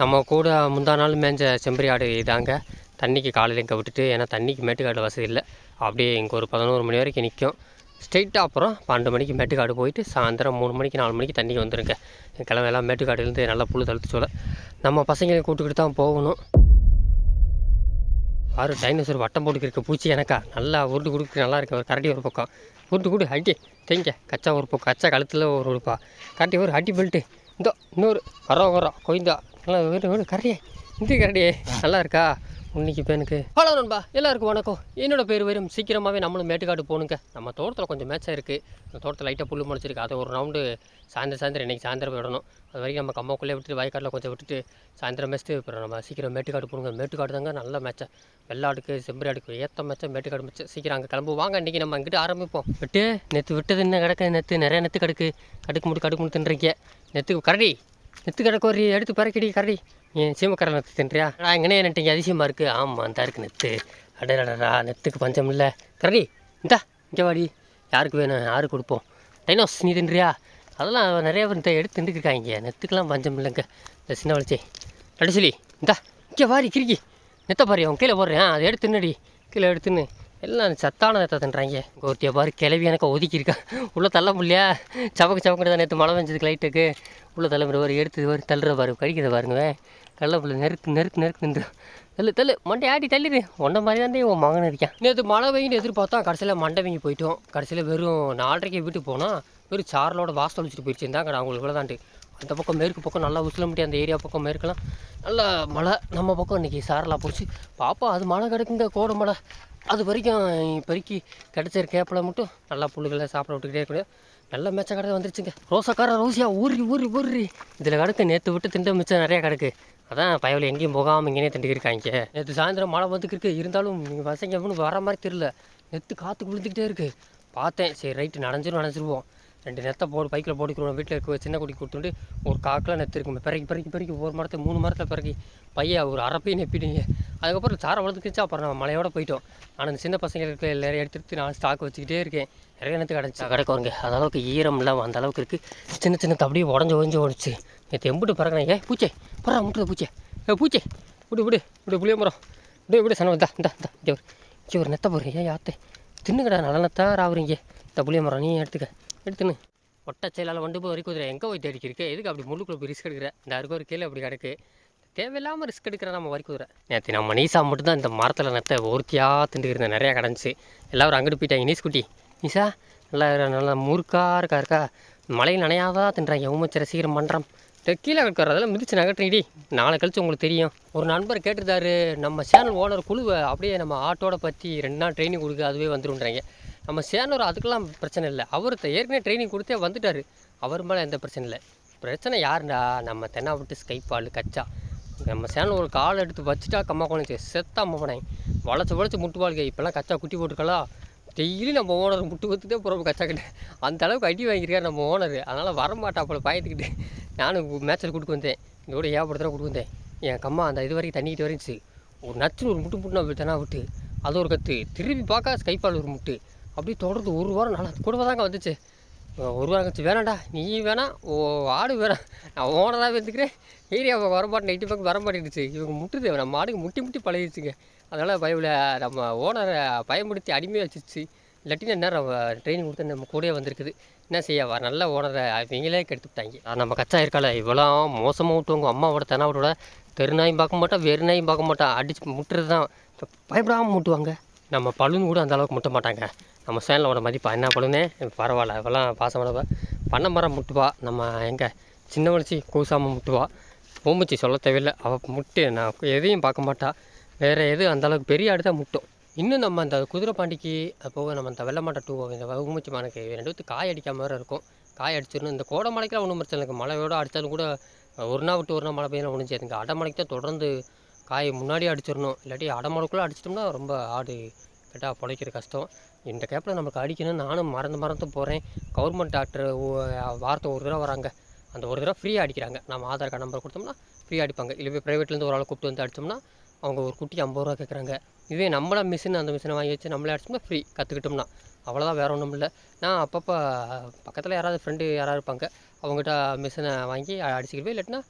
நம்ம கூட முந்தா நாள் மேய்ஞ்ச செம்பரி ஆடு இதாங்க. தண்ணிக்கு காலையில் இங்கே விட்டுட்டு ஏன்னா தண்ணிக்கு மேட்டுக்காடு வசதி இல்லை. அப்படியே இங்கே ஒரு பதினோரு மணி வரைக்கும் நிற்கும் ஸ்ட்ரெயிட்டாக அப்புறம் பன்னெண்டு மணிக்கு மேட்டுக்காடு போயிட்டு சாயந்தரம் மூணு மணிக்கு நாலு மணிக்கு தண்ணிக்கு வந்துருங்க. கிழமை எல்லாம் மேட்டுக்காடுலேருந்து நல்லா புழு தழுத்து சொல்ல நம்ம பசங்களை கூட்டுக்கிட்டு தான் போகணும். ஆறு டைனோசர் வட்டம் போட்டுக்கிருக்க பூச்சி எனக்கா. நல்லா உருட்டு கொடுக்கு நல்லா இருக்கு. ஒரு கரடி ஒரு பக்கம். உருட்டு கொடு அடி. தேங்க. கச்சா ஒரு பக்கம். கச்சா கழுத்தில் ஒரு உடுப்பா கரட்டி ஒரு அடி பெல்ட்டு இந்தோ இன்னொரு. வரோம் வரோம் கொய்ந்தா. நல்லா வீடு வீடு கரடியே. இந்த கரடியே நல்லா இருக்கா இன்னைக்கு பேனுக்கு ஹலோ நண்பா எல்லாருக்கும் வணக்கம். என்னோட பேர் வரும் சீக்கிரமாகவே நம்மளும் மேட்டுக்காடு போகணுங்க. நம்ம தோட்டத்தில் கொஞ்சம் மேட்சாக இருக்குது அந்த தோட்டத்தில் லைட்டாக புல் முளைச்சிருக்கு. அதை ஒரு ரவுண்டு சாயந்தரம் சாயந்தரம் இன்றைக்கி சாயந்தரம் விடணும் அது வரைக்கும் நம்ம கம்மாக்குள்ளே விட்டுட்டு வயக்காட்டில் கொஞ்சம் விட்டுட்டு சாயந்தரம் மேட்ச்சு அப்புறம் நம்ம சீக்கிரம் மேட்டுக்காடு போகணுங்க. மேட்டுக்காடு தாங்க நல்ல மேட்சா வெள்ளாடுக்கு செம்பரியாடுக்கு ஏற்ற மேட்சா மேட்டுக்காடு மேட்ச் சீக்கிரம் அங்கே கிளம்பு. வாங்க இன்றைக்கி நம்ம இங்கிட்டு ஆரம்பிப்போம். விட்டு நெத்து விட்டது என்ன கிடக்கு? நெத்து நிறைய நெத்து கிடக்கு. கடுக்கு முடி கடுக்கு முடி தின்றீங்க நெத்துக்கு கரடி நெத்து கிடக்கு ஒரு எடுத்து பறக்கடி கரடி. ஏன் சீமக்கரை நெத்து தின்றியா? நான் எங்கனே நெட்டிங்க அதிசயமாக இருக்குது ஆமாம் அந்த இருக்கு நெத்து. அடடடா நெத்துக்கு பஞ்சம் இல்லை. கரடி இந்தா இங்கே வாடி. யாருக்கு வேணும்? யாருக்கு கொடுப்போம்? டைனோஸ் நீ தின்றியா? அதெல்லாம் நிறைய பேர் இந்த எடுத்து தின்றுக்கிருக்காங்க நெத்துக்கெல்லாம் பஞ்சம் இல்லைங்க. இந்த சின்ன வளர்ச்சி. நடுசுலி இந்தா இங்கே வாடி கிரிக்கி நெத்த பாரு அவன் கீழே போடுறேன். அதை எடுத்து கீழே எடுத்துன்னு எல்லாம் சத்தான நேரத்தை தின்றாங்க? ஒருத்திய பாரு கிளவி எனக்கு ஒதுக்கியிருக்கா. உள்ளே தள்ள முடியலையா? சவக்கு சவக்கு தான் நேற்று மழை பெஞ்சதுக்கு லைட்டுக்கு உள்ளே தள்ள முடியாது எடுத்து வரும் தள்ளுற பாரு கடிக்கிறத பாருங்க கள்ள புள்ள நெருக்கு நெருக்கு நெருக்கு நின்று. தள்ளு தள்ளு மண்டை ஆட்டி தள்ளிடு. உன்ன மாதிரி தான் உன் மகன் இருக்கேன். நேற்று மழை பெய்யுன்னு எதிர்பார்த்தா கடைசியில் மண்டை வெங்கி போயிட்டோம். கடைசியில் வெறும் நாலரைக்கு வீட்டுக்கு போனால் வெறும் சாரலோட வாசல் வச்சுட்டு போயிடுச்சு. இருந்தாங்க அவங்களுக்கு இவ்வளோ அந்த பக்கம் மேற்கு பக்கம் நல்லா உசிலம்பட்டி அந்த ஏரியா பக்கம் மேற்கெல்லாம் நல்லா மழை. நம்ம பக்கம் இன்றைக்கி சாரலாக போச்சு. பாப்பா அது மழை கிடக்குங்க கோடை மழை. அது வரைக்கும் இப்போதைக்கு கிடச்சிரு கேப்பில் மட்டும் நல்லா புல்லுகளை சாப்பிட விட்டுக்கிட்டே இருக்கணும். நல்ல மேட்ச கடை வந்துருச்சுங்க. ரோசக்கார ரோசியா ஊறி ஊறி ஊறி. இதில் கிடக்கு நேற்று விட்டு திண்ட மிச்சம் நிறையா கிடக்கு. அதான் பயவில் எங்கேயும் போகாமல் இங்கேனே திண்டுக்கிருக்காங்க நேற்று சாயந்தரம் மழை வந்துக்கிருக்கு. இருந்தாலும் நீங்கள் பசங்க ஒன்றும் வர மாதிரி தெரில நெத்து காற்று விழுந்துக்கிட்டே இருக்குது பார்த்தேன். சரி ரைட்டு நனைஞ்சிரும் நனைஞ்சிருவோம். ரெண்டு நெத்தை போடு பைக்கில் போட்டுக்கிறோம். வீட்டில் இருக்க சின்ன குடி கொடுத்துட்டு ஒரு காக்கில் நெத்து இருக்கும் பிறகு பிறகு பிறகு ஒரு மரத்தை மூணு மரத்தில் பிறகு பையன் ஒரு அரப்பையும் நெப்பிடுங்க. அதுக்கப்புறம் சாரை வளர்த்துக்கிச்சு அப்புறம் நம்ம மலையோட போயிட்டோம். ஆனால் இந்த சின்ன பசங்களுக்கு எல்லாரும் எடுத்துட்டு நான் ஸ்டாக் வச்சுக்கிட்டே இருக்கேன். நிறைய நேரத்துக்கு கிடச்சி வருங்க. அந்த அளவுக்கு ஈரம் இல்லாமல் அந்த அளவுக்கு இருக்குது சின்ன சின்ன தப்படியே உடஞ்சி உடஞ்சி ஓடிச்சு. நேற்று எம்பிட்டு பறக்கிறேன். ஏ பூச்சே. பறா முட்டுது பூச்சே. ஏ பூச்சே. விடு விடு. விடு புளிய மரம். விடு விடு சனம் இந்தா இந்தா இந்தா. இங்கே ஒரு இங்கே ஒரு நெத்த போகிறேன் ஏன் யாத்தே தின்னுக்கடா நல்ல நெத்தா ராவுறீங்க. இந்த புளிய மரம் நீ எடுத்துக்க. எடுத்துன்னு ஒட்ட செயலால் வண்டு போய் வரைக்கும் எங்கே போய் தேடிக்கிருக்கு எதுக்கு அப்படி முள்ளுக்குள்ளே போய் ரிஸ்க் எடுக்கிற? இந்த அருக்கு ஒரு கீழே அப்படி கிடக்கு. தேவையில்லாமல் ரிஸ்க் எடுக்கிற நம்ம வரி குதிரை நேற்று நம்ம நீசா மட்டும்தான் இந்த மரத்தில் நேற்ற ஒருத்தியாக திண்டுக்கிருந்தேன் நிறையா கிடந்துச்சு. எல்லோரும் அங்கிட்டு போயிட்டாங்க. நீஸ் குட்டி நீசா நல்லா நல்லா முறுக்கா இருக்கா இருக்கா? மழையில் நனையாதா தின்றாங்க. ஊமச்ச ரசிகரம் பண்ணுறான் கீழே கிடக்கிறதெல்லாம் மிதிச்சு நகட்டிடி நாளை கழிச்சு உங்களுக்கு தெரியும். ஒரு நண்பர் கேட்டிருந்தாரு நம்ம சேனல் ஓனர் குழுவை அப்படியே நம்ம ஆட்டோட பற்றி ரெண்டு நாள் ட்ரைனிங் கொடுக்க அதுவே வந்துருன்றாங்க நம்ம சேனல் அதுக்கெல்லாம் பிரச்சனை இல்லை. அவர் ஏற்கனவே ட்ரைனிங் கொடுத்தே வந்துட்டார். அவர் மேலே எந்த பிரச்சனை இல்லை. பிரச்சனை யாருண்டா நம்ம தென்னா விட்டு ஸ்கைப்பால் கச்சா. நம்ம சேனல் ஒரு கால் எடுத்து வச்சுட்டா கம்மா குழந்தை செத்தா போனேன் வளச்சி வளச்சி முட்டு வாழ்க்கை இப்போல்லாம் கச்சா குட்டி போட்டுருக்கலாம் டெய்லி நம்ம ஓனர் முட்டு கொடுத்துட்டே போகிறோம் கச்சா கிட்ட. அந்த அளவுக்கு அடி வாங்கியிருக்காரு நம்ம ஓனர். அதனால் வரமாட்டாப்புல பயத்துக்கிட்டு நானும் மேட்சில் கொடுக்க வந்தேன். இதோட ஏப்படுத்துகிற கொடுக்க வந்தேன். என் கம்மா அந்த இது வரைக்கும் தண்ணிக்கிட்டு வரைஞ்சி ஒரு நச்சுன்னு ஒரு முட்டு முட்டு நான் விட்டு. அது ஒரு கற்று திரும்பி பார்க்க ஸ்கைப்பால் ஒரு முட்டு. அப்படியே தொடர்ந்து ஒரு வாரம் நல்லா கூட தாங்க வந்துச்சு. ஒரு வாரம் கழிச்சு வேணாண்டா நீ வேணாம். ஓ ஆடு வேணாம். நான் ஓனராக வந்துக்கிறேன். ஏரியா பக்கம் வரமாட்டேன். நைட்டு பக்கம் வரமாட்டேங்குச்சு இவங்க முட்டுது. நம்ம மாடுக்கு முட்டி முட்டி பழகிடுச்சுங்க அதனால் பயவில் நம்ம ஓனரை பயன்படுத்தி அடிமையாக வச்சிருச்சு. இல்லாட்டி நேரம் ட்ரைனிங் கொடுத்து நம்ம கூடயே வந்திருக்குது. என்ன செய்ய? வர நல்ல ஓனரை அவங்களே கெடுத்துட்டாங்க அது நம்ம கச்சா இருக்கால இவ்வளோ மோசமாக விட்டுவாங்க. அம்மாவோட தெனாவோட தெருநாயும் பார்க்க மாட்டோம் வெறு நாயும் பார்க்க மாட்டோம் அடிச்சு முட்டுறது தான் பயப்படாமல் முட்டுவாங்க. நம்ம பழுன்னு கூட அந்த அளவுக்கு முட்ட மாட்டாங்க. நம்ம சேனலோட மதிப்பா என்ன பண்ணுனே? பரவாயில்ல இவெல்லாம் பாசமானவ பண்ண மரம் முட்டுவா? நம்ம எங்கே? சின்ன வளர்ச்சி கூசாமல் முட்டுவா? பூமிச்சி சொல்ல தேவையில்லை. அவள் முட்டு நான் எதையும் பார்க்க மாட்டா. வேறு எது அந்த அளவுக்கு பெரிய ஆடு தான் முட்டும். இன்னும் நம்ம அந்த குதிரை பாண்டிக்கு அது போக நம்ம அந்த வெள்ளமாட்டை டூ இந்த பூமிச்சி மனக்கு ரெண்டு காய் அடிக்காம வேறு இருக்கும். காய் அடிச்சிடணும். இந்த கோடை மலைக்கெலாம் ஒன்றும் பிரச்சனை இல்லை. மழையோட அடித்தாலும் கூட ஒரு நாள் விட்டு ஒரு நாள் மழை பெய்யலாம் ஒன்றும் அடை மலைக்கு தான் தொடர்ந்து காய் முன்னாடியே அடிச்சிடணும். இல்லாட்டி அடமலைக்குள்ளே அடிச்சிட்டோம்னா ரொம்ப ஆடு கேட்டால் பிழைக்கிற கஷ்டம். இந்த கேப்பில் நமக்கு அடிக்கணும் நானும் மறந்து மறந்து போகிறேன் கவர்மெண்ட் டாக்டர் வாரத்தை ஒரு தடவை வராங்க. அந்த ஒரு தடவை ஃப்ரீயாக அடிக்கிறாங்க. நம்ம ஆதார் கார்டு நம்பர் கொடுத்தோம்னா ஃப்ரீயாக அடிப்பாங்க. இல்லை ப்ரைவேட்லேருந்து ஒரு ஆளை கூப்பிட்டு வந்து அடித்தோம்னா அவங்க ஒரு குட்டி ஐம்பது ரூபா கேட்குறாங்க இதே நம்மளா மிஷின் அந்த மிஷினை வாங்கி வச்சு நம்மளே அடிச்சோம்னா ஃப்ரீ கற்றுக்கிட்டோம்னா அவ்வளோதான் வேறு ஒன்றும் இல்லை. நான் அப்பப்போ பக்கத்தில் யாராவது ஃப்ரெண்டு யாராவது இருப்பாங்க. அவங்ககிட்ட மிஷினை வாங்கி அடிச்சுக்கிடுவேன். இல்லாட்டினா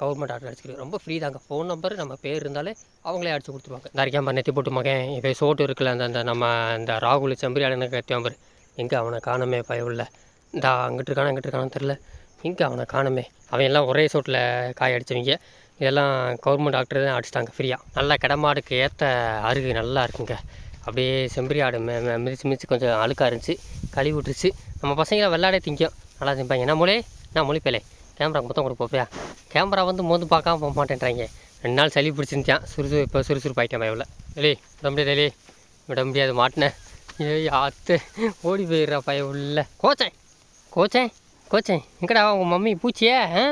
கவர்மெண்ட் ஆர்டர் அடிச்சுக்கிட்டு ரொம்ப ஃப்ரீ தாங்க. ஃபோன் நம்பர் நம்ம பேர் இருந்தாலே அவங்களே அடிச்சு கொடுத்துருவாங்க. இந்த நெத்தி போட்டு மகன் இப்போ சோட்டு இருக்குல்ல அந்த அந்த நம்ம இந்த ராகுல் செம்பரி அண்ணனுக்கு கத்தியாம்பர் எங்கே அவனை காணமே பயவில்லை இந்த அங்கிட்டு இருக்கானா அங்கிட்டு இருக்கானு தெரில இங்கே அவனை காணமே. அவன் எல்லாம் ஒரே சோட்டில் காய அடித்தவங்க இதெல்லாம் கவர்மெண்ட் டாக்டர் தான் அடிச்சிட்டாங்க ஃப்ரீயாக நல்லா கிடமாடுக்கு ஏற்ற அருகு நல்லா இருக்குங்க. அப்படியே செம்பரி ஆடு மே மிதிச்சு மிதிச்சு கொஞ்சம் அழுக்காக இருந்துச்சு. கழுவி விட்டுருச்சு. நம்ம பசங்களை விளாட திங்கும். நல்லா திம்பாங்க. என்ன மொழி? நான் மொழிப்பேலே கேமரா மொத்தம் கொடுப்போப்பியா கேமரா வந்து மோந்து பார்க்காம போக மாட்டேன்றாங்க. ரெண்டு நாள் சளி பிடிச்சிருந்தான் சுறுசு இப்போ சுறுசுறுப்பு ஆகிட்டேன் பயவில். டெலி விட முடியாது டெலி விட முடியாது மாட்டினேன் ஏய் ஆத்து. ஓடி போயிடுறா பய உள்ள கோச்சேன். கோச்சேன். கோச்சேன். எங்கடா உங்கள் மம்மி பூச்சியே? ஆ?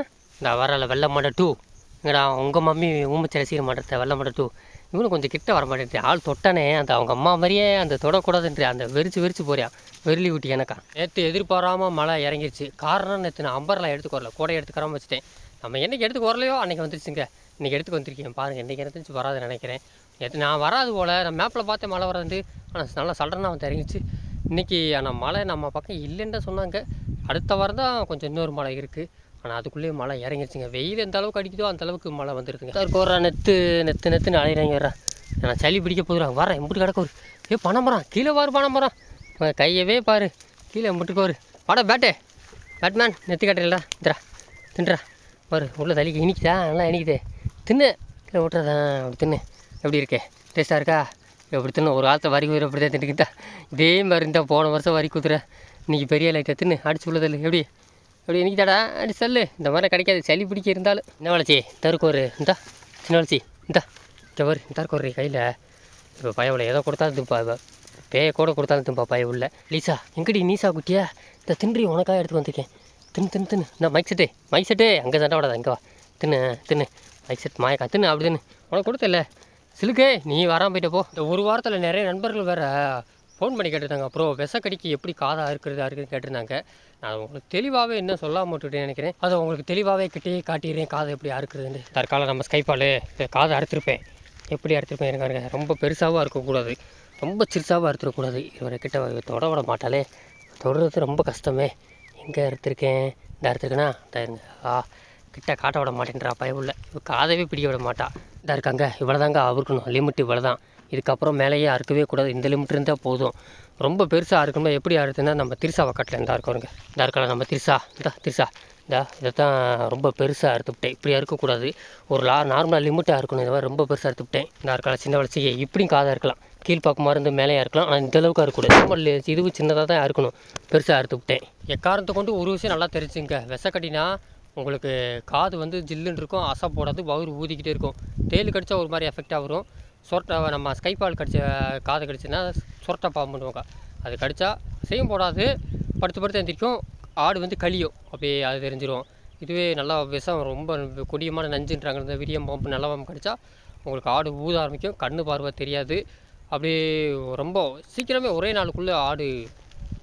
இந்த வரல வெள்ளை மாட்டை டூ. எங்கடா உங்கள் மம்மி ஊமச்சல சீர மாட்டேன் வெள்ளை மாட்டை டூ. இவனு கொஞ்சம் கிட்ட வர மாட்டேன் ஆள் தொட்டானே அந்த அவங்க அம்மா மாதிரியே அந்த தொடக்கூடாதுன்ற அந்த வெறிச்சு வெறிச்சு போறியான் வெறிலி ஊட்டி எனக்கா. நேற்று எதிர்பாராமல் மழை இறங்கிருச்சு. காரணம் நேற்று நான் அம்பர்லாம் எடுத்துக்கு வரல. கூடை எடுத்துக்காம வச்சுட்டேன். நம்ம என்னைக்கு எடுத்துக்கு வரலையோ அன்றைக்கி வந்துருச்சுங்க. இன்றைக்கி எடுத்துக்கு வந்திருக்கேன். பாருங்கள் இன்றைக்கி எனக்கு வராதுன்னு நினைக்கிறேன். நேற்று நான் வராது போல். நான் மேப்பில் பார்த்தேன் மழை வராது ஆனால் நல்லா சடனாக வந்து இறங்கிச்சு இன்றைக்கி ஆனால் மழை நம்ம பக்கம் இல்லைன்னு தான் சொன்னாங்க. அடுத்த வாரம் தான் கொஞ்சம் இன்னொரு மழை இருக்குது ஆனால் அதுக்குள்ளேயே மழை இறங்கிருச்சுங்க. வெயில் எந்த அளவுக்கு அடிக்குதோ அந்த அளவுக்கு மழை வந்துடுதுங்க சார் போடுறா நெத்து நெத்து நெத்துன்னு அலையிறாங்க வர்றேன். நான் சளி பிடிக்க போதுறான் வரேன். எப்படி கிடக்க ஒரு. ஏ பணமரம் கீழே வாரு பணமரம் அவன் கையவே பாரு. கீழே முட்டுக்கோரு ஒரு. வாடா பேட்டே பேட்மேன் நெத்தி கட்டுறா தின்றா தின்றா. பாரு உள்ள தலிக்கு இனிக்குதா? நல்லா இனிக்குது. தின்னு. கீழே விட்டுறதா அப்படி தின்னு. எப்படி இருக்கே? டேஸ்ட்டாக இருக்கா? எப்படி தின்னு? ஒரு காலத்தை வரி குதிரை அப்படி தான் தின்னுக்கிட்டா. இதே மாதிரி இருந்தால் போன வருஷம் வரி குதிரை. இன்னைக்கு பெரிய லைட்டை தின்னு. அடிச்சு உள்ளதில்ல எப்படி? எப்படி இனிக்குதாடா? அடி செல்லு. இந்த மாதிரி கிடைக்காது. சளி பிடிக்க இருந்தாலும். என்ன வளர்ச்சி? தருக்கோரு இந்தா. சின்ன வளர்ச்சி. இந்தா. இங்கே வரு தருக்கோரு கையில். இப்போ பயவில் ஏதோ கொடுத்தா துப்பா பேயை கூட கொடுத்தாலும் தும்பா உள்ள. லீசா எங்கடி நீசா குட்டியா? இந்த தின்றி உனக்காக எடுத்து வந்திருக்கேன். தின்னு தின்னு தின்னு. இந்த மைக் செட்டு மைக் செட்டு அங்கே சண்டை விடாத இங்கே வா. தின்னு தின்னு. மைக் செட் மாயக்கா. தின்னு அப்படி தின்னு. உனக்கு கொடுத்தல சிலுக்கே நீ வராமல் போயிட்ட போ. இந்த ஒரு வாரத்தில் நிறைய நண்பர்கள் வேறு ஃபோன் பண்ணி கேட்டிருந்தாங்க. அப்புறம் விசக்கடிக்கு எப்படி காதாக இருக்கிறதா இருக்குதுன்னு கேட்டிருந்தாங்க. நான் உங்களுக்கு தெளிவாகவே என்ன சொல்லாம விட்டுட்டேன்னு நினைக்கிறேன். அதை உங்களுக்கு தெளிவாகவே கிட்டே காட்டிடுறேன். காதை எப்படி அறுக்கிறதுன்னு. தற்காலம் நம்ம ஸ்கைப்பால் காதை அறுத்துருப்பேன். எப்படி அறுத்திருப்பேன் எனக்கு ரொம்ப பெருசாகவும் இருக்கக்கூடாது. ரொம்ப சிறுசாகவும் அறுத்துடக்கூடாது இவரை கிட்ட தொட விட மாட்டாலே தொடுறது ரொம்ப கஷ்டமே. எங்கே அறுத்துருக்கேன் இந்த அறுத்திருக்கேனா இந்த இருங்க. ஆ கிட்ட காட்ட விட மாட்டேன்றா பயமுள்ள இவ காதவே பிடிக்க விட மாட்டா. இதாக இருக்காங்க. இவ்வளோதாங்க அறுக்கணும் லிமிட் இவ்வளோ தான் இதுக்கப்புறம் மேலேயே அறுக்கவே கூடாது. இந்த லிமிட் இருந்தால் போதும். ரொம்ப பெருசாக இருக்கணும் எப்படி அறுத்துனா நம்ம திருசாவை வக்கட்டில் இருந்தால் இருக்கவங்க இந்த இருக்கலாம் நம்ம திருசா. இந்த திருசா. இந்தா இதை தான் ரொம்ப பெருசாக அறுத்துவிட்டேன். இப்படி அறுக்கக்கூடாது. ஒரு லா நார்மலாக லிமிட்டாக இருக்கணும் இந்த மாதிரி ரொம்ப பெருசாக அறுத்துவிட்டேன். இந்த இருக்கலாம் சின்ன வளர்ச்சி இப்படியும் காதாக இருக்கலாம். கீழ்ப்பாக்கமாக இருந்து மேலேயா இருக்கலாம் ஆனால் இந்தளவுக்கு இருக்கக்கூடாது அறுக்கக்கூடாது இதுவும் சின்னதாக தான் இருக்கணும் பெருசாக அறுத்து விட்டேன். எக்காரணத்தை கொண்டு ஒரு விஷயம் நல்லா தெரிஞ்சுங்க. விசக்கட்டினா உங்களுக்கு காது வந்து ஜில்லுன்னு இருக்கும். அசை போடாது வயிறு ஊதிக்கிட்டே இருக்கும். தேல் கடித்தா ஒரு மாதிரி எஃபெக்டாக வரும். சொரட்டை நம்ம ஸ்கைபால் கடிச்ச காது கடிச்சுன்னா சொரட்டை பாம்பு பண்ணுவாங்க. அது கடித்தா செய்யும் போடாது. படுத்து படுத்து எந்திரிக்கும். ஆடு வந்து கழியும். அப்படியே அது தெரிஞ்சிரும். இதுவே நல்லா விஷம் ரொம்ப கொடியமான நஞ்சுன்றாங்க. இந்த விரியம் பாம்பு நல்ல பாம்பு கடிச்சா உங்களுக்கு ஆடு ஊத ஆரம்பிக்கும். கண்ணு பார்வை தெரியாது. அப்படியே ரொம்ப சீக்கிரமே ஒரே நாளுக்குள்ளே ஆடு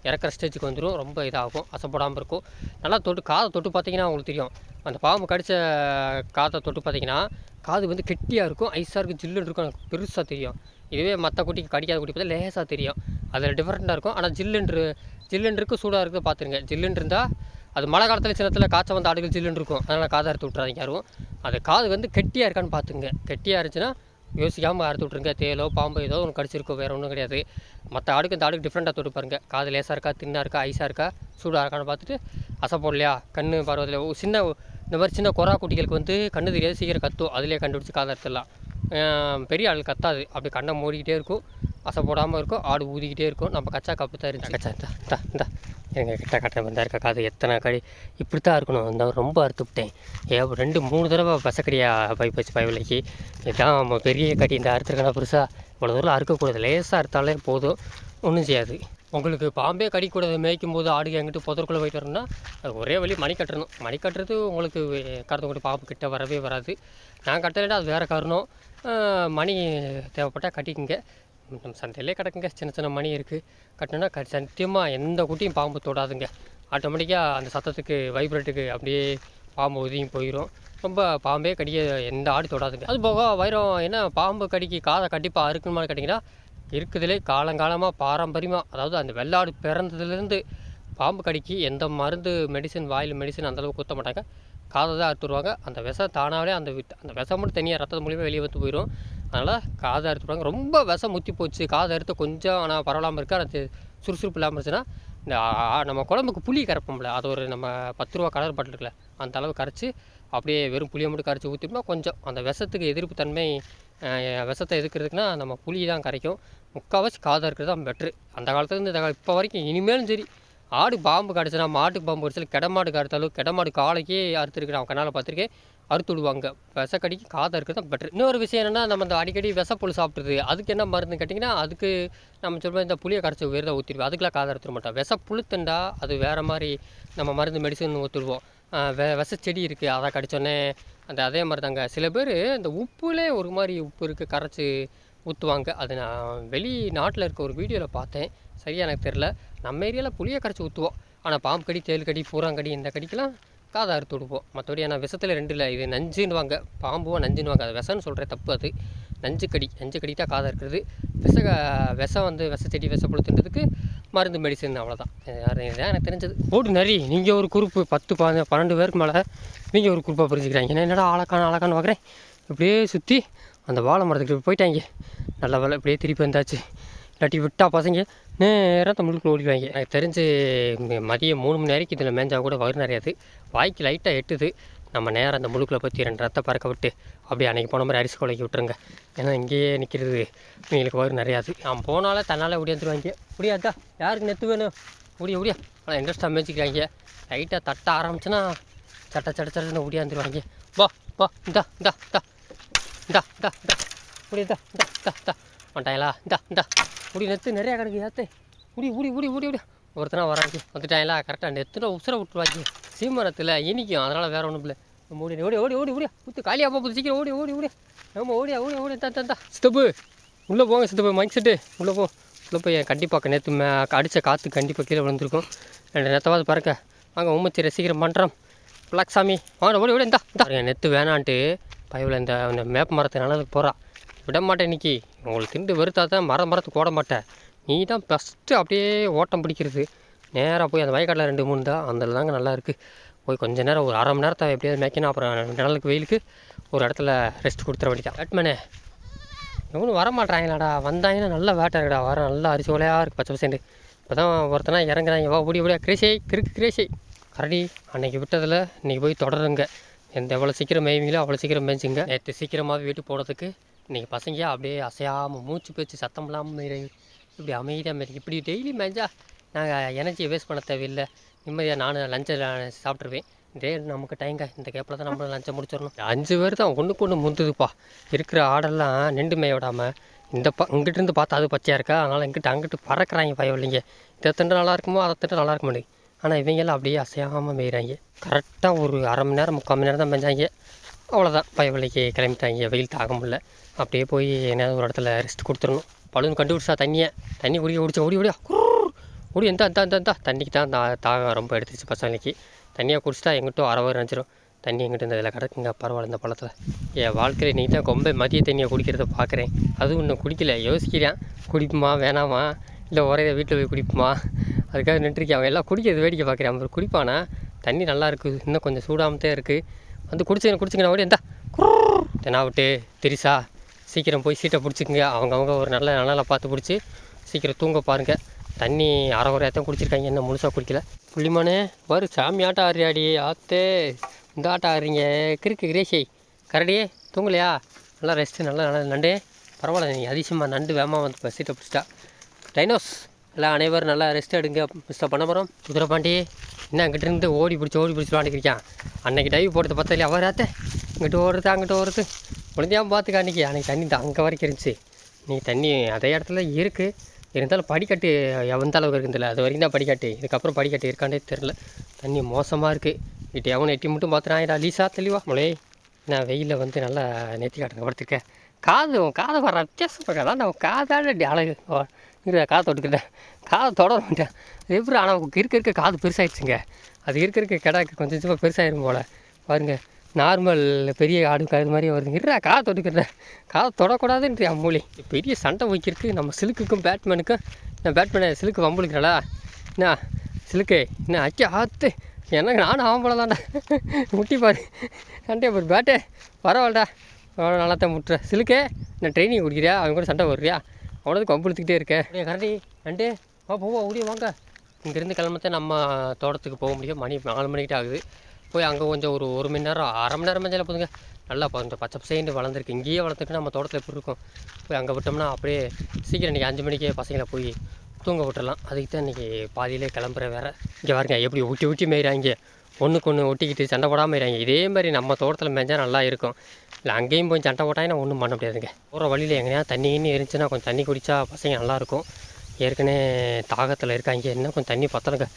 இறக்குற ஸ்டேஜுக்கு வந்துடும் ரொம்ப இதாகும். அசைப்படாமல் இருக்கும். நல்லா தொட்டு காதை தொட்டு பார்த்தீங்கன்னா உங்களுக்கு தெரியும். அந்த பாம்பு கடித்த காதை தொட்டு பார்த்தீங்கன்னா காது வந்து கெட்டியாக இருக்கும். ஐஸாக இருக்கும். ஜில்லுன்னு இருக்கும். எனக்கு பெருசாக தெரியும். இதுவே மற்ற குட்டிக்கு கடிக்காத குட்டி பார்த்தா லேசாக தெரியும். அதில் டிஃப்ரெண்ட்டாக இருக்கும். ஆனால் ஜில்லுன்று ஜில்லுன்னு சூடாக இருக்குது பார்த்துருங்க. ஜில்லுன்னு இருந்தால் அது மழை காலத்தில் சின்னத்தில் காய்ச்ச வந்த ஆடுகள் ஜில்லுன்னு இருக்கும். அதனால் காதை அறுத்து விட்றாங்க யாரும். அது காது வந்து கெட்டியாக இருக்கான்னு பார்த்துங்க கெட்டியாக இருந்துச்சுன்னா யோசிக்காமல் அறுத்து விட்ருங்க தேலோ பாம்பு ஏதோ ஒன்று கடிச்சிருக்கோ வேறு ஒன்றும் கிடையாது. மற்ற ஆடுக்கு இந்த ஆடுக்கு டிஃப்ரெண்ட்டாக தொட்டு பாருங்கள் காது லேசாக இருக்கா தின்னாக இருக்கா ஐஸாக இருக்கா சூடாக இருக்கான்னு பார்த்துட்டு அசை போடலையா? கண் பார்வதில் சின்ன இந்த மாதிரி சின்ன கொரா குட்டிகளுக்கு வந்து கண்ணு தெரியாது சீக்கிரம் கத்தும். அதிலே கண்டுபிடிச்சி காதை எடுத்துடலாம் பெரிய ஆள் கத்தாது. அப்படி கண்ணை மூடிக்கிட்டே இருக்கும். அசை போடாமல் இருக்கும். ஆடு ஊதிக்கிட்டே இருக்கும். நம்ம கச்சா கப்பு தான் இருந்துச்சு. கச்சா இந்தா இந்தா இந்தா. எங்க கிட்ட கட்ட வந்தா இருக்க காது எத்தனை கடி? இப்படி தான் இருக்கணும். இந்த ரொம்ப அறுத்து விட்டேன். ஏ ரெண்டு மூணு தடவை பசக்கடியா பை போச்சு பயவிலைக்கு இதான் நம்ம பெரிய கடி. இந்த அறுத்துருக்கனா பெருசாக இவ்வளோ தூரம் அறுக்கக்கூடாது. லேசாக அறுத்தாலே போதும். ஒன்றும் செய்யாது. உங்களுக்கு பாம்பே கடிக்கூடாது மேய்க்கும் போது ஆடு எங்கிட்டு புதற்குள்ளே போயிட்டு வரணும்னா அது ஒரே வழி மணி கட்டணும். மணி கட்டுறது உங்களுக்கு கருத்தங்குடி பாம்பு கிட்ட வரவே வராது. நான் கட்டலைன்னா அது வேறு காரணம். மணி தேவைப்பட்டால் கட்டிக்கங்க. சந்தையிலே கிடக்குங்க. சின்ன சின்ன மணி இருக்குது கட்டினா க சத்தியமாக எந்த குட்டியும் பாம்பு தொடாதுங்க. ஆட்டோமேட்டிக்காக அந்த சத்தத்துக்கு வைப்ரேட்டுக்கு அப்படியே பாம்பு உதவியும் போயிடும் ரொம்ப பாம்பே கடிக்க எந்த ஆடு தொடாதுங்க. அது போக வைரம் என்ன பாம்பு கடிக்கு காதை கண்டிப்பாக அறுக்கணுமான்னு கேட்டிங்கன்னா இருக்குதுலே காலங்காலமாக பாரம்பரியமாக அதாவது அந்த வெள்ளாடு பிறந்ததுலேருந்து பாம்பு கடிக்கு எந்த மருந்து மெடிசன் வாயில் மெடிசன் அந்தளவுக்கு ஊற்ற மாட்டாங்க. காதை தான் அறுத்துருவாங்க அந்த விஷம் தானாகவே அந்த விட் அந்த விஷம் மட்டும் தனியாக ரத்தம் மூலியமாக வெளியே வந்து போயிடும் அதனால் காதை அறுத்துருவாங்க ரொம்ப விஷம் முத்தி போச்சு. காதை அறுத்து கொஞ்சம் ஆனால் பரவலாமல் இருக்குது அது சுறுசுறுப்பு இல்லாமல் இருந்துச்சுன்னா இந்த நம்ம குழம்புக்கு புளி கரைப்போம்ல. அது ஒரு நம்ம பத்து ரூபா கலர் பாட்டில் இருக்குல்ல அந்த அளவு கரைச்சி அப்படியே வெறும் புளியை மட்டும் கரைச்சி ஊற்றிட்டோம்னா கொஞ்சம் அந்த விஷத்துக்கு எதிர்ப்பு தன்மை விஷத்தை எதுக்கிறதுக்குன்னா நம்ம புளி தான் கரைக்கும். முக்கால்வாசி காதை இருக்கிறது தான் பெட்ரு அந்த காலத்துலேருந்து இந்த காலம் இப்போ வரைக்கும் இனிமேலும் சரி ஆடு பாம்பு கடிச்சுனா மாட்டுக்கு பாம்பு கடிச்சாலும் கிடமாட்டுக்கு அறுத்தாலும் கிடமாடு காலைக்கே அறுத்துருக்கு அவன் கண்ணால் பார்த்துருக்கேன். அறுத்து விடுவாங்க. விசக்கடிக்கு காதை இருக்கிறது தான் பெட்ரு இன்னொரு விஷயம் என்னென்னா நம்ம இந்த அடிக்கடி விஷப்புழு சாப்பிட்றது. அதுக்கு என்ன மருந்து கேட்டிங்கன்னா அதுக்கு நம்ம சொல்லுவோம் இந்த புளியை கரைச்சி வேறு தான் ஊற்றிடுவோம் அதுக்கெலாம் காதை அறுத்துட மாட்டோம். விசப்புழு தண்டா அது வேறு மாதிரி நம்ம மருந்து மெடிசன் ஊற்றிடுவோம் வெ விஷ செடி இருக்குது அதை கடிச்சோன்னே அந்த அதே மாதிரி தாங்க சில பேர் இந்த உப்புலே ஒரு மாதிரி உப்பு இருக்குது கரைச்சி ஊற்றுவாங்க அது நான் வெளி நாட்டில் இருக்க ஒரு வீடியோவில் பார்த்தேன். சரியாக எனக்கு தெரில நம்ம ஏரியாவில் புளியை கரைச்சி ஊற்றுவோம் ஆனால் பாம்பு கடி தேல் கடி பூராங்கடி இந்த கடிக்கெலாம் காதை அறுத்து விடுவோம். மற்றபடி ஆனால் விஷத்தில் ரெண்டு இல்லை இது நஞ்சுன்னுவாங்க. பாம்புவோ நஞ்சுன்னுவாங்க. அது விஷம்னு சொல்கிறேன் தப்பு அது. நஞ்சு கடி நஞ்சு கடி தான் காதை இருக்கிறது விஷ விஷம் வந்து விஷ செடி விஷ புழுத்துன்றதுக்கு மருந்து மெடிசன் அவ்வளோதான் இதான் எனக்கு தெரிஞ்சது. ஓடு நரி நீங்கள் ஒரு குரூப்பு பத்து ப பன்னெண்டு பேருக்கு மேலே நீங்கள் ஒரு குரூப்பாக பிரிஞ்சுக்கிறாங்க. என்னடா ஆளக்கான ஆளக்கான்னு பார்க்குறேன் இப்படியே சுற்றி அந்த வாழை மரத்துக்கு போயிட்டாங்க. நல்ல வேலை இப்படியே திருப்பி வந்தாச்சு. இல்லாட்டி விட்டால் பசங்க நேராக தமிழுக்குள்ள ஓடிடுவாங்க. எனக்கு தெரிஞ்சு மதியம் மூணு மணி வரைக்கும் இதில் மேய்ஞ்சா கூட வயிறு நிறையாது. வாய்க்கு லைட்டாக எட்டுது. நம்ம நேரம் அந்த முழுக்கில் பற்றி ரெண்டு ரத்தம் பறக்க விட்டு அப்படியே அன்றைக்கி போன மாதிரி அரிசி குலைக்கி விட்டுருங்க. ஏன்னா இங்கேயே நிற்கிறது எங்களுக்கு வயிறு நிறையாது. நான் போனாலே தன்னால் ஓடியாந்துருவாங்க முடியாதா யாருக்கு நெத்து வேணும்? முடிய முடியா ஆனால் இன்ட்ரெஸ்ட்டாக மேய்ச்சிக்கிறாங்க லைட்டாக தட்ட ஆரம்பிச்சுன்னா சட்ட சட்ட சட்டன்னு ஓடியாந்துருவாங்க வா வா இந்தா இந்தா இந்தா. இந்தா இந்தா இந்தா. முடி இந்தா இந்தா இந்தா இந்தா. வந்துட்டாங்களா? இந்தா இந்தா. முடி நெத்து நிறையா கிடக்கு ஏத்தே முடி முடி முடி முடி முடி ஒருத்தனா வராங்க. வந்துட்டாங்களா? கரெக்டாக நெத்துனா உசுர விட்டுருவாங்க. சீமரத்தில் இனிக்கும். அதனால் வேறு ஒன்றும் இல்லை. ஓடி ஓடி ஓடி ஓடி ஓடியா குத்து காலியாக போகுது. சீக்கிரம் ஓடி ஓடி ஓடி. நம்ம ஓடியா ஓடி ஓடி. தான் தா சித்தப்பு உள்ளே போங்க சித்தப்பு. மைக் செட்டு உள்ளே போ. உள்ளே போய் கண்டிப்பாக நேற்று மே அடித்த காற்று கண்டிப்பாக கீழே விழுந்திருக்கும். ரெண்டு நெத்தவாது பறக்க வாங்க உம்மச்சி சீக்கிரம் பண்ணுறோம் பிளாக் சாமி. வாங்க ஓடி ஓடி இந்தா இந்தா. நெத்து வேணான்ட்டு பயவில் இந்த இந்த மேப் மரத்தை நல்லதுக்கு போகிறா விட மாட்டேன் இன்னைக்கு. உங்களுக்கு திண்டு வெறுத்தா தான் மரம் மரத்துக்கு ஓட மாட்டேன். நீ தான் ஃபஸ்ட்டு அப்படியே ஓட்டம் பிடிக்கிறது. நேராக போய் அந்த வயக்காட்டில் ரெண்டு மூணு தான் அந்த தாங்க நல்லா இருக்குது போய் கொஞ்சம் நேரம் ஒரு அரை மணி நேரத்தை எப்படியாவது மேய்க்கணும். அப்புறம் நிழலுக்கு வெயிலுக்கு ஒரு இடத்துல ரெஸ்ட் கொடுத்துற வேண்டியதான் பேட்மேனே இவனும் வர மாட்டாங்களாடா வந்தாங்கன்னா நல்லா வேட்டை இருக்குடா. வர நல்லா அரிசி ஓலையாக இருக்குது பச்சை பசேண்டு இப்போ தான் ஒருத்தனா இறங்குறாங்க. வா ஓடி ஓடியா கிரேசை கிறுக்கு கிரேசை கரடி அன்னைக்கு விட்டதில் இன்றைக்கி போய் தொடருங்க. எந்த எவ்வளோ சீக்கிரம் மேய்வீங்களோ அவ்வளோ சீக்கிரம் மேய்ச்சிங்க. நேற்று சீக்கிரமாகவே வீட்டுக்கு போகிறதுக்கு இன்றைக்கி பசங்க அப்படியே அசையாமல் மூச்சு பேச்சு சத்தம் இல்லாமல் இப்படி அமைதியாக மேய்ச்சி இப்படி டெய்லி மேய்ஞ்சா நாங்கள் எனர்ஜியை வேஸ்ட் பண்ண தேவையில்லை. நிம்மதியாக நானும் லஞ்சை சாப்பிட்ருவேன் இதே நமக்கு டைங்க இந்த கேப்பில் தான் நம்ம லஞ்சை முடிச்சிடணும். அஞ்சு பேர் தான் ஒன்றுக்கு ஒன்று முந்துதுப்பா. இருக்கிற ஆடெல்லாம் நெண்டு மேய விடாமல் இந்த ப இங்கிட்டிருந்து பார்த்தா அது பச்சையாக இருக்கா? அதனால் இங்கிட்டு அங்கிட்டு பறக்கிறாங்க பயம் இல்லைங்க இதை திண்டு நல்லா இருக்குமோ அதை திண்டு நல்லா இருக்க மாட்டேங்குது. ஆனால் இவங்கெல்லாம் அப்படியே அசையாமல் மேய்கிறாங்க கரெக்டாக ஒரு அரை மணி நேரம் முக்கால் மணி நேரம் தான் மேய்ஞ்சாங்க அவ்வளோதான் பயவலிக்கு கிளம்பிட்டாங்க வெயில் தாங்க முடியல. அப்படியே போய் என்ன ஒரு இடத்துல ரெஸ்ட் கொடுத்துடணும். பழுன்னு கண்டுபிடிச்சா தண்ணியை. தண்ணி குடிக்க குடிச்சா ஓடி ஓடியா? ஓடி எந்த அந்த அந்த அந்த தண்ணிக்கு தான் தா தாகம் ரொம்ப எடுத்துச்சு பசங்களுக்கு தண்ணியாக குடிச்சிட்டா எங்கிட்டோ அரை நினச்சிரும். தண்ணி எங்கிட்ட இந்த இதில் கிடக்குங்க பரவாயில்ல இந்த பழத்தில். என் வாழ்க்கையில் நீ தான் ரொம்ப மதிய தண்ணியை குடிக்கிறத பார்க்குறேன் அதுவும் இன்னும் குடிக்கல. யோசிக்கிறேன். குடிப்புமா வேணாமா? இல்லை ஒரே வீட்டில் போய் குடிப்புமா? அதுக்காக நின்றுருக்கேன். அவன் எல்லாம் குடிக்கிறது வேடிக்கை பார்க்குறேன் அவன் குடிப்பானா? தண்ணி நல்லா இருக்குது. இன்னும் கொஞ்சம் சூடாமத்தே இருக்குது வந்து குடிச்சிங்க குடிச்சுங்க ஓடி எந்தா தெனாவிட்டு திரிசா சீக்கிரம் போய் சீட்டை பிடிச்சிக்கங்க. அவங்கவுங்க ஒரு நல்ல நிழலை பார்த்து பிடிச்சி சீக்கிரம் தூங்க பாருங்கள் தண்ணி அரை குறையாத்தான் குடிச்சிருக்காங்க. என்ன முழுசாக குடிக்கல. புள்ளிமானே வரு சாமி ஆட்டம் ஆடுறியாடி? ஆத்தே இந்த ஆட்டம் ஆடுறீங்க. கிறுக்கு கிரேஷை. கரடியே தூங்கலையா? நல்லா ரெஸ்ட்டு நல்லா நல்லா நண்டு. பரவாயில்ல நீ அதிசயமாக நண்டு வேகமாக வந்து இப்போ சீட்டை பிடிச்சிட்டா. டைனோஸ். எல்லாம் அனைவரும் நல்லா ரெஸ்ட் எடுங்க மிஸ்டர் பண்ண போகிறோம் குதிரைப்பாண்டி என்ன அங்கிட்ட இருந்து ஓடி பிடிச்சி ஓடி பிடிச்சி விளாண்டுக்கிறியான் அன்னைக்கு டைவ் போட்டது பார்த்தா இல்லையா அவராத்த இங்கிட்டு ஓடுறது அங்கிட்டு ஓடுறது. முடிஞ்சாமல் பார்த்துக்க அன்றைக்கி அன்றைக்கி தண்ணி அங்கே வரைக்கும் இருந்துச்சு. நீ தண்ணி அதே இடத்துல இருக்குது இருந்தாலும் படிக்கட்டு எந்த அளவுக்கு இருக்குதுல்ல அது வரைக்கும் தான் படிக்கட்டு. இதுக்கப்புறம் படிக்கட்டு இருக்காண்டே தெரில தண்ணி மோசமாக இருக்குது இட்டு எவனை எட்டி மட்டும் பார்த்துறாங்கடா லீசா தெளிவா? மொழி நான் வெயிலில் வந்து நல்லா நெத்தி காட்டுங்க படுத்துருக்கேன் காது உன் காதை வர வித்தியாசம் அதான் நான் காதாட அழகு. இரு காதை தொட்டுக்கிட்டேன் காதை தொட மாட்டேன் எப்படி ஆனால் இருக்க இருக்க காது பெருசாகிடுச்சுங்க அது இருக்க இருக்க கிடாக்கு கொஞ்சம் கொஞ்சமாக பெருசாகிடும் போல். பாருங்கள் நார்மல் பெரிய ஆடு அது மாதிரி வருதுங்க இருடா காதை தொட்டுக்கிறேன் காதை தொடக்கூடாதுன்றியா மூலி பெரிய சண்டை வைக்கிறதுக்கு நம்ம சிலுக்குக்கும் பேட்மேனுக்கும். நான் பேட்மேனை சிலுக்கு வம்புழுக்கிறாளா என்ன சிலுக்கு என்ன அக்கா ஆத்து. எனக்கு நானும் ஆகும் போல தான்டா முட்டி பாரு. சண்டே பாரு. பேட்டே பரவாயில்லடா. நல்லா தான் முட்டுற. சிலுக்கே நான் ட்ரைனிங் குடிக்கிறியா? அவன் கூட சண்டை போடுறியா? அவனது கொம்புழுத்துக்கிட்டே இருக்கேன். அப்படியே கரண்டி? நண்டு வா போவா ஓடிய வாங்க. இங்கேருந்து கிளம்பத்தை நம்ம தோட்டத்துக்கு போக முடியும். மணி நாலு மணிக்கிட்ட ஆகுது. போய் அங்கே கொஞ்சம் ஒரு ஒரு மணி நேரம் அரை மணி நேரம் மேலே போதுங்க. நல்லா கொஞ்சம் பச்சை பசைன்னு வளர்ந்துருக்கு. இங்கேயே வளர்த்துக்கு நம்ம தோட்டத்தில் எப்படி இருக்கும்? போய் அங்கே விட்டோம்னா அப்படியே சீக்கிரம் இன்றைக்கி அஞ்சு மணிக்கே பசங்களை போய் தூங்க விட்டுறலாம். அதுக்கு தான் இன்றைக்கி பாதியிலே கிளம்புற வேறு. இங்கே பாருங்க எப்படி ஊட்டி ஊட்டி மேயிறாங்க. ஒன்றுக்கு ஒன்று ஒட்டிக்கிட்டு சண்டை போடாமல் மேய்கிறாங்க இதே மாதிரி நம்ம தோட்டத்தில் மேஞ்சால் நல்லா இருக்கும். இல்லை அங்கேயும் போய் சண்டை போட்டாங்கன்னா ஒன்றும் பண்ண முடியாதுங்க. போகிற வழியில் எங்கேயா தண்ணி இருந்துச்சுன்னா கொஞ்சம் தண்ணி குடித்தா பசங்க நல்லாயிருக்கும் ஏற்கனவே தாகத்தில் இருக்காங்க. என்ன கொஞ்சம் தண்ணி பத்தலைங்க.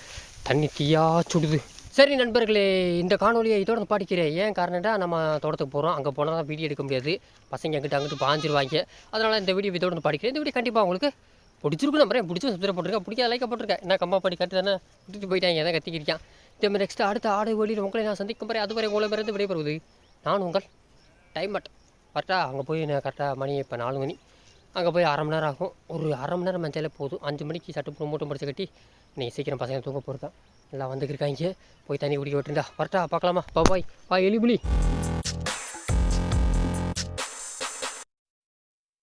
தண்ணி தீயா சுடுது. சரி நண்பர்களே இந்த காணொலியை இதோட பாடிக்கிறேன் ஏன் காரணம்டா நம்ம தோட்டத்துக்கு போகிறோம் அங்கே போனால் தான் வீடியோ எடுக்க முடியாது. பசங்க எங்கிட்ட அங்கிட்டு பாஞ்சிருவாங்க. அதனால் இந்த வீடியோ இதோட பாடிக்கிறேன் இந்த வீடியோ கண்டிப்பாக உங்களுக்கு பிடிச்சிருக்கும் நம்புறேன். பிடிச்சி சப்ஸ்கிரைப் போட்டிருக்கேன் பிடிக்காத லைக் போட்டிருக்கேன் என்ன கம்மா பண்ணி கட்டு தானே? விட்டுட்டு போயிட்டாங்க. எதாவது கத்திக்கிறியான் இதே மாதிரி நெக்ஸ்ட் அடுத்த ஆடு வழியில் உங்களை நான் சந்திக்கும் வரை அதுவரை உங்களை பிறந்து விடைபெறுவது நான் உங்கள் டைம் பட் கரெக்டாக அங்கே போய் நான் கரெக்டாக மணி இப்போ நாலு மணி. அங்கே போய் அரை மணி நேரம் ஆகும். ஒரு அரை மணி நேரம் மஞ்சாலே போதும். அஞ்சு மணிக்கு சட்டு மூட்டம் படிச்சு கட்டி நீங்கள் சீக்கிரம் பசங்க தூங்க போகிறதா எல்லாம் வந்துக்கிருக்காங்க. போய் தண்ணி குடிக்க விட்டுருந்தா. வரட்டா பார்க்கலாமா? பா பாய். பாய் எலிபுலி